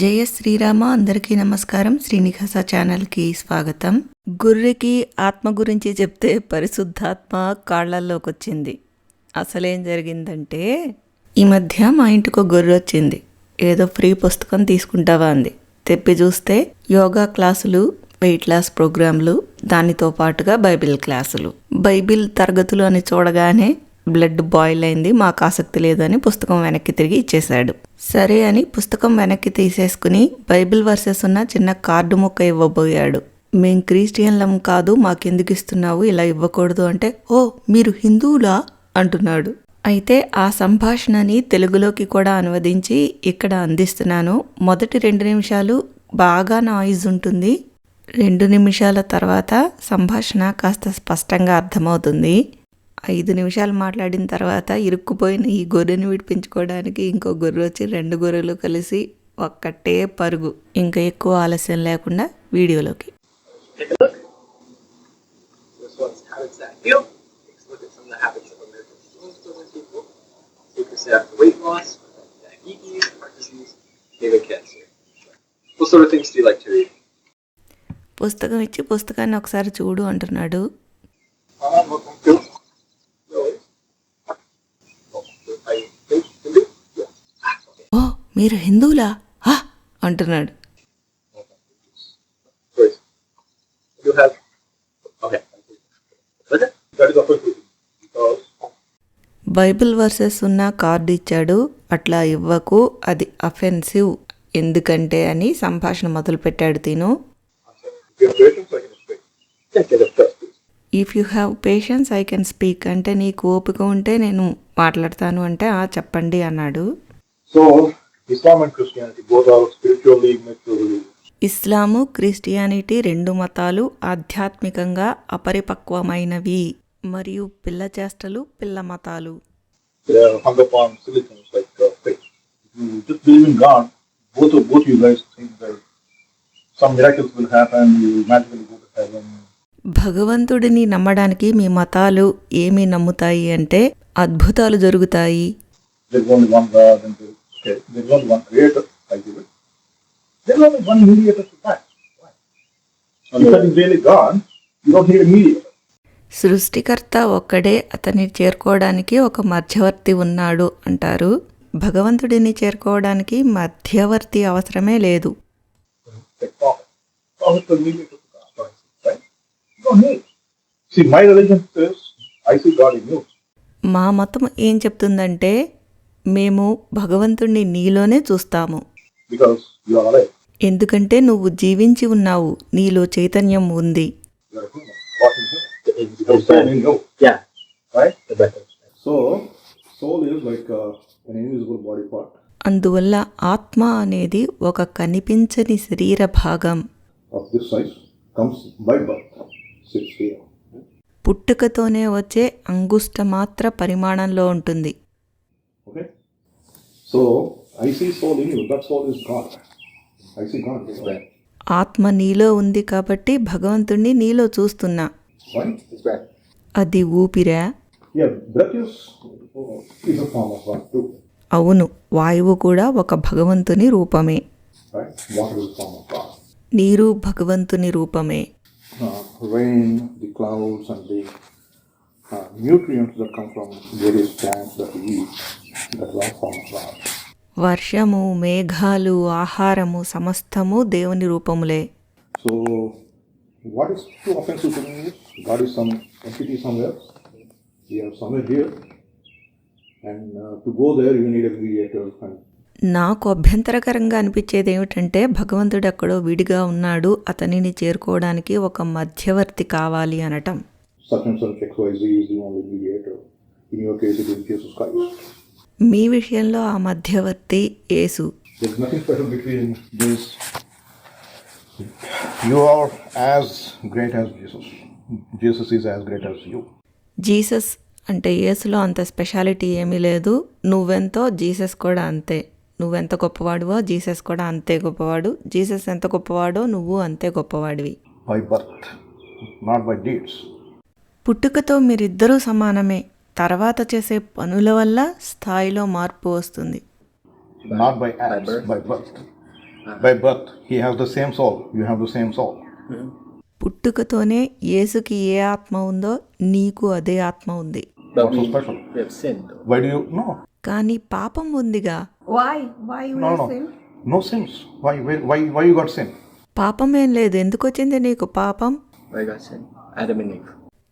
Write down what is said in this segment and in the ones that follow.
జయ శ్రీరామ అందరికీ నమస్కారం. శ్రీనివాస ఛానల్కి స్వాగతం. గుర్రెకి ఆత్మ గురించి చెప్తే పరిశుద్ధాత్మ కాళ్ళల్లోకి వచ్చింది అసలేం జరిగిందంటే ఈ మధ్య మా ఇంటికి ఒక గొర్రె వచ్చింది ఏదో ఫ్రీ పుస్తకం తీసుకుంటావా అంది. తెప్పి చూస్తే యోగా క్లాసులు వెయిట్ లాస్ ప్రోగ్రాంలు దానితో పాటుగా బైబిల్ క్లాసులు. బైబిల్ తరగతులు అని చూడగానే బ్లడ్ బాయిల్ అయింది మాకు ఆసక్తి లేదని పుస్తకం వెనక్కి తిరిగి ఇచ్చేశాడు. సరే అని పుస్తకం వెనక్కి తీసేసుకుని బైబిల్ వర్సెస్ ఉన్న చిన్న కార్డు ముక్క ఇవ్వబోయాడు. మేం క్రిస్టియన్లం కాదు మాకెందుకు ఇస్తున్నావు ఇలా ఇవ్వకూడదు అంటే ఓ మీరు హిందువులా? అంటున్నాడు. అయితే ఆ సంభాషణని తెలుగులోకి కూడా అనువదించి ఇక్కడ అందిస్తున్నాను. మొదటి రెండు నిమిషాలు బాగా నాయిస్ ఉంటుంది. రెండు నిమిషాల తర్వాత సంభాషణ కాస్త స్పష్టంగా అర్థమవుతుంది. ఐదు నిమిషాలు మాట్లాడిన తర్వాత ఇరుక్కుపోయిన ఈ గొర్రెని విడిపించుకోవడానికి ఇంకో గొర్రె వచ్చి రెండు గొర్రెలు కలిసి ఒక్కటే పరుగు. ఇంకా ఎక్కువ ఆలస్యం లేకుండా వీడియోలోకి. Take a look. This one's how does that feel? Takes a look at some of the habits of American Stonestown people. So you can say after weight loss, diabetes, heart disease, maybe cancer. What sort of things do you like to read? పుస్తకం ఇచ్చి పుస్తకాన్ని ఒకసారి చూడు అంటున్నాడు Uh, welcome to. No. I think Hindu? Yeah. ఓ మీరు హిందువులా? హా అంటున్నాడు. Bible versus ఉన్న కార్డు ఇచ్చాడు. అట్లా ఇవ్వకు. అది అఫెన్సివ్. ఎందుకంటే అని సంభాషణ మొదలుపెట్టాడు తిను. If you have patience I can speak అంటే నీకు ఓపిక ఉంటే నేను మాట్లాడతాను అంటే ఆ చెప్పండి అన్నాడు. సో ఇస్లాము క్రిస్టియానిటీ రెండు మతాలు ఆధ్యాత్మికంగా అపరిపక్వమైనవి మరియు పిల్ల చేష్టలు పిల్ల మతాలు. భగవంతుడిని నమ్మడానికి మీ మతాలు ఏమి నమ్ముతాయి అంటే అద్భుతాలు జరుగుతాయి. There, okay, there's only one creator, I give it. There's only one mediator to that. Why? If that is really God, you don't need a mediator. సృష్టికర్త ఒక్కడే అతన్ని చేరుకోవడానికి ఒక మధ్యవర్తి ఉన్నాడు అంటారు భగవంతుడిని చేరుకోవడానికి మధ్యవర్తి అవసరమే లేదు. మా మతం ఏం చెప్తుందంటే మేము భగవంతుణ్ణి నీలోనే చూస్తాము. ఎందుకంటే నువ్వు జీవించి ఉన్నావు నీలో చైతన్యం ఉంది. అందువల్ల ఆత్మ అనేది ఒక కనిపించని శరీర భాగం. పుట్టుకతోనే వచ్చే అంగుష్ట మాత్ర పరిమాణంలో ఉంటుంది. Okay? So, I see soul in you. That soul is God. I see God. It's bad. ఆత్మ నీలో ఉంది కాబట్టి భగవంతుణ్ణి నీలో చూస్తున్నా అది ఊపిరా uh, అవును వాయువు కూడా ఒక భగవంతుని రూపమే నీరు భగవంతుని రూపమే uh, వర్షము మేఘాలు ఆహారము సమస్తము దేవుని రూపములే. So what is to offence God is some entity somewhere you have some here and to go there you need a creator and నాకు అభ్యంతరకరంగా అనిపించేది ఏమిటంటే భగవంతుడు ఎక్కడో విడిగా ఉన్నాడు అతనిని చేరుకోవడానికి ఒక మధ్యవర్తి కావాలి అనటం. Substance excise only mediate in your case in case మీ విషయంలో ఆ మధ్యవర్తి యేసు. This nothing special between this you great Jesus అంటే యేసులో అంత స్పెషాలిటీ ఏమీ లేదు. నువ్వెంతో జీసస్ కూడా అంతే. నువ్వెంత గొప్పవాడువో జీసస్ కూడా అంతే గొప్పవాడు. జీసస్ ఎంత గొప్పవాడో నువ్వు అంతే గొప్పవాడివి. By birth not by deeds పుట్టుకతో మీరిద్దరూ సమానమే. తర్వాత చేసే పనుల వల్ల స్థాయిలో మార్పు వస్తుంది. పుట్టుకతోనే యేసుకి ఏ ఆత్మ ఉందో నీకు అదే ఆత్మ ఉంది. కానీ పాపం ఉందిగా. పాపం ఏం లేదు. ఎందుకు వచ్చింది నీకు పాపం?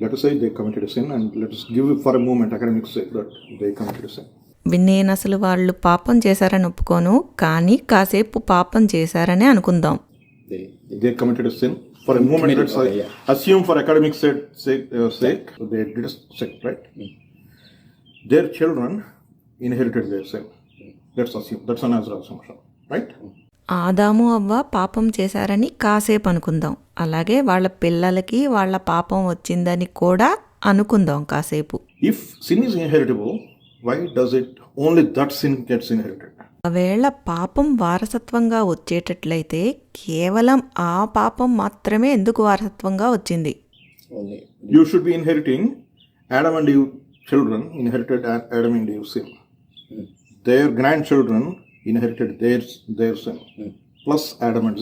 Let us say they committed a sin, and let us give for a moment academics say that they committed a sin. నేను అసలు వాళ్ళు పాపం చేశారని ఒప్పుకోను కానీ కాసేపు పాపం చేశారని అనుకుందాం They, they They committed a sin. For a moment, let's say, assume for academic sake, sake, uh, sake they did a sin, right? Their children inherited their sin. Let's assume that's an natural assumption, right? ఆదాము అవ్వ పాపం చేశారని కాసేపు అనుకుందాం అలాగే వాళ్ళ పిల్లలకి వాళ్ళ పాపం వచ్చిందని కూడా అనుకుందాం కాసేపు. If sin is inheritable why does it only that sin ఒకవేళ పాపం వారసత్వంగా వచ్చేటట్లయితే కేవలం ఆ పాపం మాత్రమే ఎందుకు వారసత్వంగా వచ్చింది? You should be inheriting Adam and Eve children inherited Adam and Eve sin grandchildren inherited their their sin plus Adam and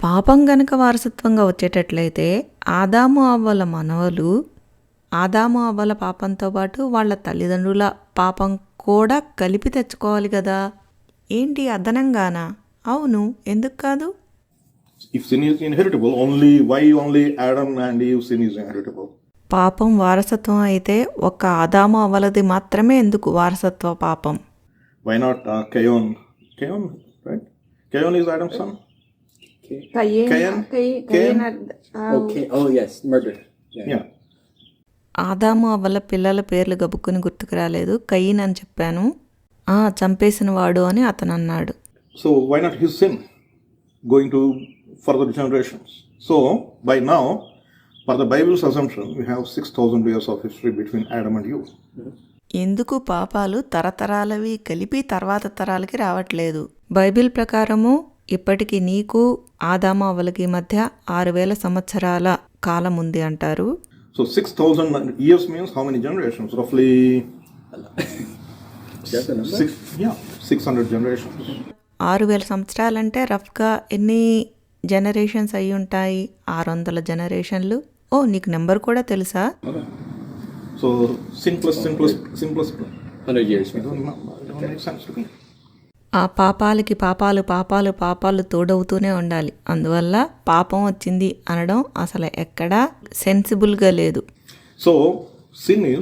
పాపం గనక వారసత్వంగా వచ్చేటట్లయితే ఆదాము అవ్వల మనవలు ఆదాము అవ్వల పాపంతో పాటు వాళ్ళ తల్లిదండ్రుల పాపం కూడా కలిపి తెచ్చుకోవాలి కదా. ఏంటి అదనంగానా? అవును ఎందుకు కాదు? If sin is inheritable, only why only Adam and Eve sin is inheritable? పాపం వారసత్వం అయితే ఒక ఆదాము అవ్వలది మాత్రమే ఎందుకు వారసత్వ పాపం? Why not uh, Cain? Kayon, right? Kayon is Adam's son. Kayen. Kayen. Kayen. Okay. Oh, oh yes, murder. Yeah. yeah. ఆదాము వాళ్ళ పిల్లల పేర్లు గబుక్కుని గుర్తుకు రాలేదు కయ్యిన్ అని చెప్పాను ఆ చంపేసిన వాడు అని అతను అన్నాడు so why not his sin going to further generation so by now for the Bible's assumption you have six thousand years of history between Adam and you ఎందుకు పాపాలు తరతరాలవి కలిపి తర్వాత తరాలకి రావట్లేదు బైబిల్ ప్రకారము ఇప్పటికి నీకు ఆదాము అవ్వలకి మధ్య ఆరు వేల సంవత్సరాల కాలం ఉంది అంటారు So 6,000 years means how many generations? Roughly That's the number? six, yeah, 600 generations. ఆరు వేల సంవత్సరాలంటే రఫ్గా ఎన్ని జనరేషన్స్ అయి ఉంటాయి ఆరు వందల జనరేషన్లు ఓ నీకు నెంబర్ కూడా తెలుసా So simplest, simplest, simplest. Hundred years. It don't, make sense to me. ఆ పాపాలకి పాపాలు పాపాలు పాపాలు తోడవుతూనే ఉండాలి. అందువల్ల పాపం వచ్చింది అనడం అసలు ఎక్కడా సెన్సిబుల్గా లేదు. సో సిన్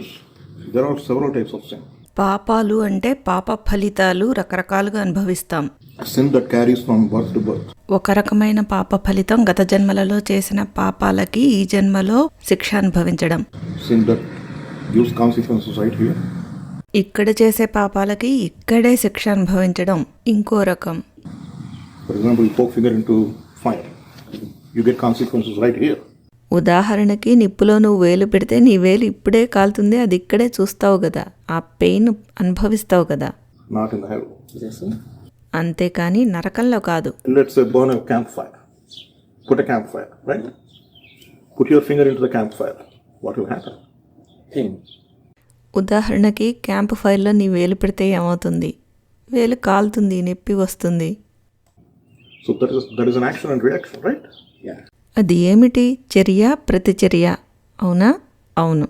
పాపాలు అంటే పాప ఫలితాలు రకరకాలుగా అనుభవిస్తాం. ఒక రకమైన పాప ఫలితం గత జన్మలలో చేసిన పాపాలకి ఈ జన్మలో శిక్ష అనుభవించడం. ఇక్కడ చేసే పాపాలకి ఇక్కడే శిక్ష అనుభవించడం ఇంకో రకం. ఫర్ ఉదాహరణకి నిప్పులో నువ్వు వేలు పెడితే నీ వేలు ఇప్పుడే కాలుతుంది అది ఇక్కడే చూస్తావు కదా. ఆ పెయిన్ అనుభవిస్తావు కదా. నాట్ ఇన్ హెల్ అంతేకాని నరకంలో కాదు. Let's burn campfire put a campfire right ఉదాహరణకి క్యాంప్ ఫైర్లో నీ వేలు పెడితే ఏమవుతుంది? వేలు కాలుతుంది నొప్పి వస్తుంది. అది ఏమిటి? చర్య ప్రతి చర్య అవునా. అవును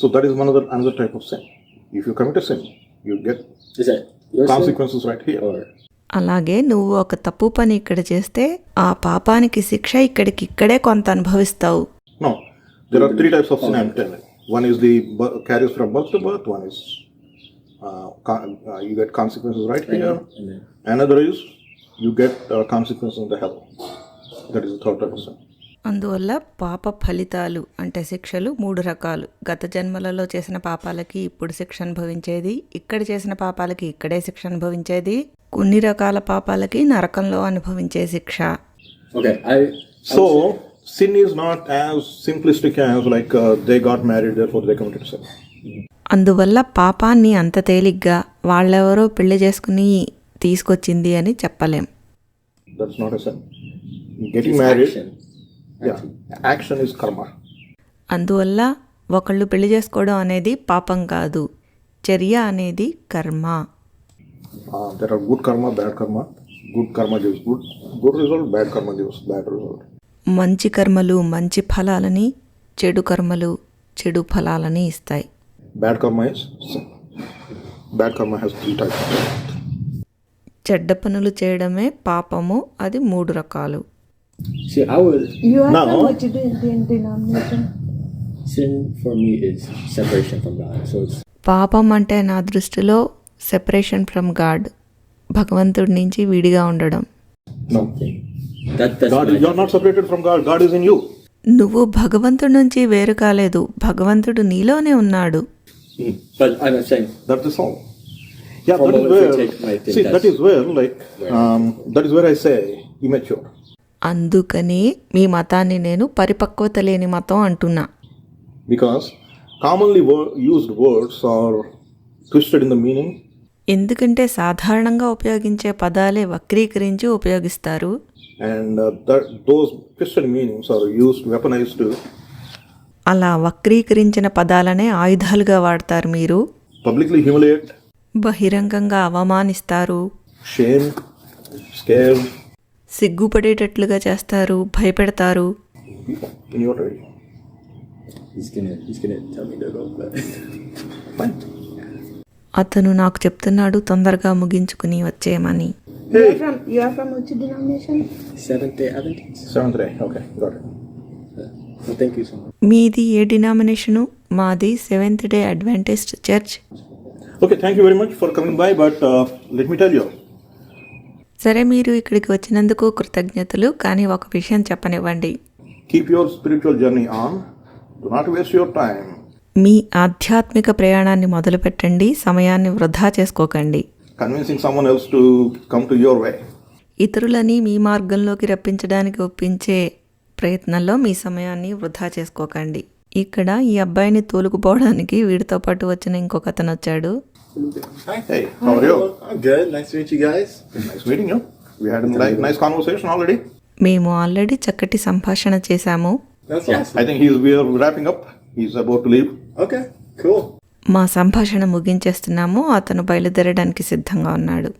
so that is one other another type of sin if you commit sin you get consequences right here అలాగే నువ్వు ఒక తప్పు పని ఇక్కడ చేస్తే ఆ పాపానికి శిక్ష ఇక్కడికి ఇక్కడే కొంత అనుభవిస్తావు. No there are three types of sin I am telling One is the bir- carries from birth to birth. One is uh, con- uh, you get consequences right here. then Another is you get uh, consequences in the hell. That is the third type of sin. అందువల్ల పాప ఫలితాలు అంటే శిక్షలు మూడు రకాలు గత జన్మలలో చేసిన పాపాలకి ఇప్పుడు శిక్ష అనుభవించేది ఇక్కడ చేసిన పాపాలకి ఇక్కడే శిక్ష అనుభవించేది కొన్ని రకాల పాపాలకి నరకంలో అనుభవించే శిక్ష Okay, I. So, sin is not as simplistic as like uh, they got married therefore they committed sin అందువల్ల పాపాన్ని అంత తేలిగ్గా వాళ్ళెవరో పెళ్ళి చేసుకుని తీసుకొచ్చింది అని చెప్పలేం. దట్స్ నాట్ సన్ యాక్షన్ కర్మ అందువల్ల ఒకళ్ళు పెళ్ళి చేసుకోవడం అనేది పాపం కాదు చర్య అనేది కర్మ. గుడ్ కర్మ bad karma good karma good good result bad karma bad result మంచి కర్మలు మంచి ఫలాలని చెడు కర్మలు చెడు ఫలాలని ఇస్తాయి. చెడ్డ పనులు చేయడమే పాపము అది మూడు రకాలు. పాపం అంటే నా దృష్టిలో సెపరేషన్ ఫ్రమ్ గాడ్ భగవంతుడి నుంచి విడిగా ఉండడం. నువ్వు భగవంతుడి నుంచి వేరు కాలేదు. భగవంతుడు నీలోనే ఉన్నాడు. అందుకని మీ మతాన్ని నేను పరిపక్వత లేని మతం అంటున్నా. Because commonly used words are twisted in the meaning ఎందుకంటే సాధారణంగా ఉపయోగించే పదాలే వక్రీకరించి ఉపయోగిస్తారు? అలా వక్రీకరించిన పదాలనే ఆయుధాలుగా వాడతారు మీరు. బహిరంగంగా అవమానిస్తారు. సిగ్గుపడేటట్లుగా చేస్తారు భయపెడతారు. అతను నాకు చెప్తున్నాడు తొందరగా ముగించుకుని వచ్చేయమని. Hey Seventh day Adventist. seventh day okay got it Well, thank you so much. మీది ఏ డినామినేషను మాది Seventh Day Adventist Church okay thank you very much for coming by but uh, let me tell you సరే మీరు ఇక్కడికి వచ్చినందుకు కృతజ్ఞతలు కానీ ఒక విషయం చెప్పనివ్వండి keep your spiritual journey on do not waste your time మీ ఆధ్యాత్మిక ప్రయాణాన్ని మొదలుపెట్టండి సమయాన్ని వృధా చేసుకోకండి convincing someone else to come to your way ఇతరులని మీ మార్గంలోకి రప్పించడానికి ఒప్పించే ప్రయత్నంలో మీ సమయాన్ని వృధా చేసుకోకండి. ఇక్కడ ఈ అబ్బాయిని తోలుకుపోవడానికి వీడితో పాటు వచ్చిన ఇంకొక అతను వచ్చాడు. మేము ఆల్రెడీ చక్కటి సంభాషణ చేశాము. మా సంభాషణ ముగించేస్తున్నాము. అతను బయలుదేరడానికి సిద్ధంగా ఉన్నాడు.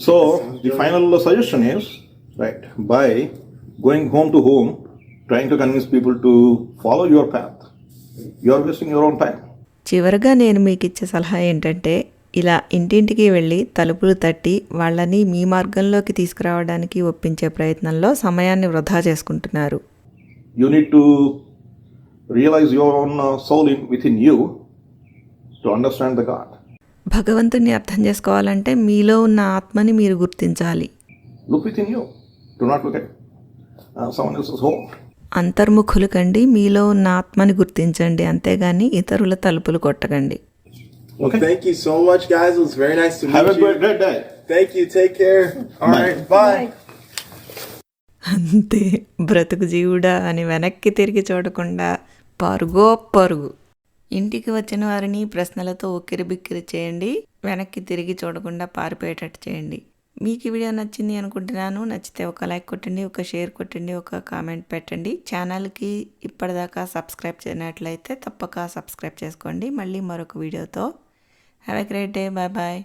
So the final suggestion is right by going home to home trying to convince people to follow your path your wasting your own time చివరగా నేను మీకు ఇచ్చే సలహా ఏంటంటే ఇలా ఇంటింటికి వెళ్ళి తలుపులు తట్టి వాళ్ళని మీ మార్గంలోకి తీసుకురావడానికి ఒప్పించే ప్రయత్నంలో సమయాన్ని వృధా చేసుకుంటున్నారు. You need to realize your own soul in within you భగవంతుని అర్థం చేసుకోవాలంటే మీలో ఉన్న ఆత్మని మీరు గుర్తించాలి. అంతర్ముఖులు కండి మీలో ఉన్న ఆత్మని గుర్తించండి అంతేగాని ఇతరుల తలుపులు కొట్టకండి. అంతే బ్రతుకు జీవుడా అని వెనక్కి తిరిగి చూడకుండా పరుగో పరుగు. ఇంటికి వచ్చిన వారిని ప్రశ్నలతో ఉక్కిరి బిక్కిరి చేయండి వెనక్కి తిరిగి చూడకుండా పారిపోయేటట్టు చేయండి. మీకు ఈ వీడియో నచ్చింది అనుకుంటున్నాను. నచ్చితే ఒక లైక్ కొట్టండి ఒక షేర్ కొట్టండి ఒక కామెంట్ పెట్టండి. ఛానల్కి ఇప్పటిదాకా సబ్స్క్రైబ్ చేయనట్లయితే తప్పక సబ్స్క్రైబ్ చేసుకోండి. మళ్ళీ మరొక వీడియోతో. Have a great day bye bye